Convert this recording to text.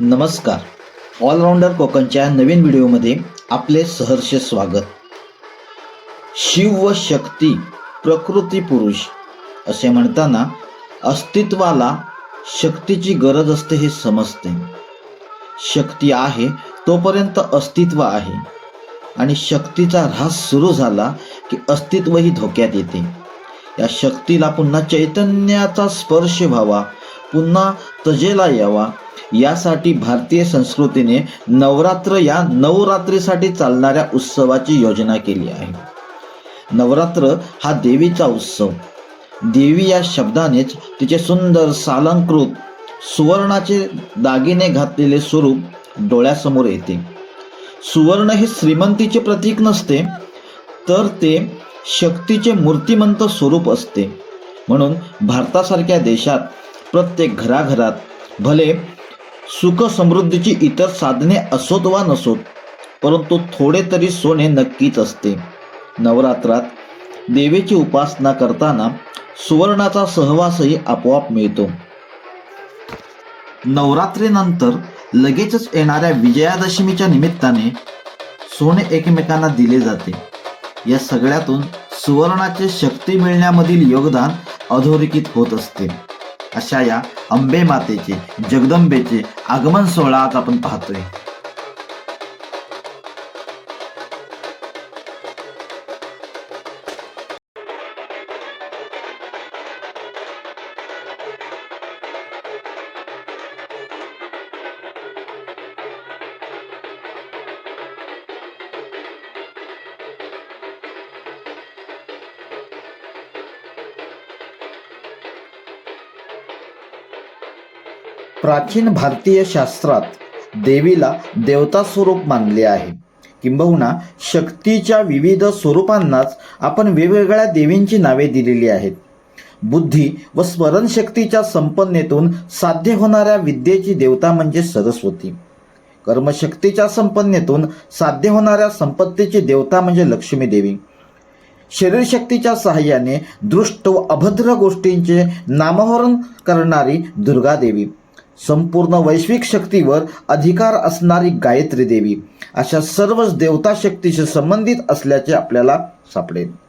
नमस्कार. ऑलराऊंडर कोकणच्या नवीन व्हिडिओमध्ये आपले सहर्ष स्वागत. शिव व शक्ती प्रकृती पुरुष असे म्हणताना अस्तित्वाला शक्तीची गरज असते हे समजते. शक्ती आहे तोपर्यंत अस्तित्व आहे. आणि शक्तीचा ऱ्हास सुरू झाला की अस्तित्वही धोक्यात येते. या शक्तीला पुन्हा चैतन्याचा स्पर्श व्हावा पुन्हा तजेला यावा यासाठी भारतीय संस्कृतीने नवरात्र या नवरात्रीसाठी चालणाऱ्या उत्सवाची योजना केली आहे. नवरात्र हा देवीचा उत्सव. देवी या शब्दानेच तिचे सुंदर सालंकृत सुवर्णाचे दागिने घातलेले स्वरूप डोळ्यासमोर येते. सुवर्ण हे श्रीमंतीचे प्रतीक नसते तर ते शक्तीचे मूर्तिमंत स्वरूप असते. म्हणून भारतासारख्या देशात प्रत्येक घराघरात भले सुख समृद्धीची इतर साधने असोत वा नसोत परंतु थोडे तरी सोने नक्कीच असते. नवरात्रात देवीची उपासना करताना सुवर्णाचा सहवासही आपोआप मिळतो. नवरात्रीनंतर लगेचच येणाऱ्या विजयादशमीच्या निमित्ताने सोने एकमेकांना दिले जाते. या सगळ्यातून सुवर्णाचे शक्ती मिळण्यामधील योगदान अधोरेखित होत असते. अशा या अंबे मातेचे जगदंबेचे आगमन सोहळा आज आपण पाहतोय. प्राचीन भारतीय शास्त्रात देवीला देवता स्वरूप मानले आहे. किंबहुना शक्तीच्या विविध स्वरूपांनाच आपण वेगवेगळ्या देवींची नावे दिलेली आहेत. बुद्धी व स्मरणशक्तीच्या संपन्नेतून साध्य होणाऱ्या विद्येची देवता म्हणजे सरस्वती. कर्मशक्तीच्या संपन्नेतून साध्य होणाऱ्या संपत्तीची देवता म्हणजे लक्ष्मी देवी. शरीरशक्तीच्या सहाय्याने दृष्ट व अभद्र गोष्टींचे नामहरण करणारी दुर्गा देवी. संपूर्ण वैश्विक शक्तीवर अधिकार असणारी गायत्री देवी अशा सर्वच देवता शक्तीशी संबंधित असल्याचे आपल्याला सापडेल.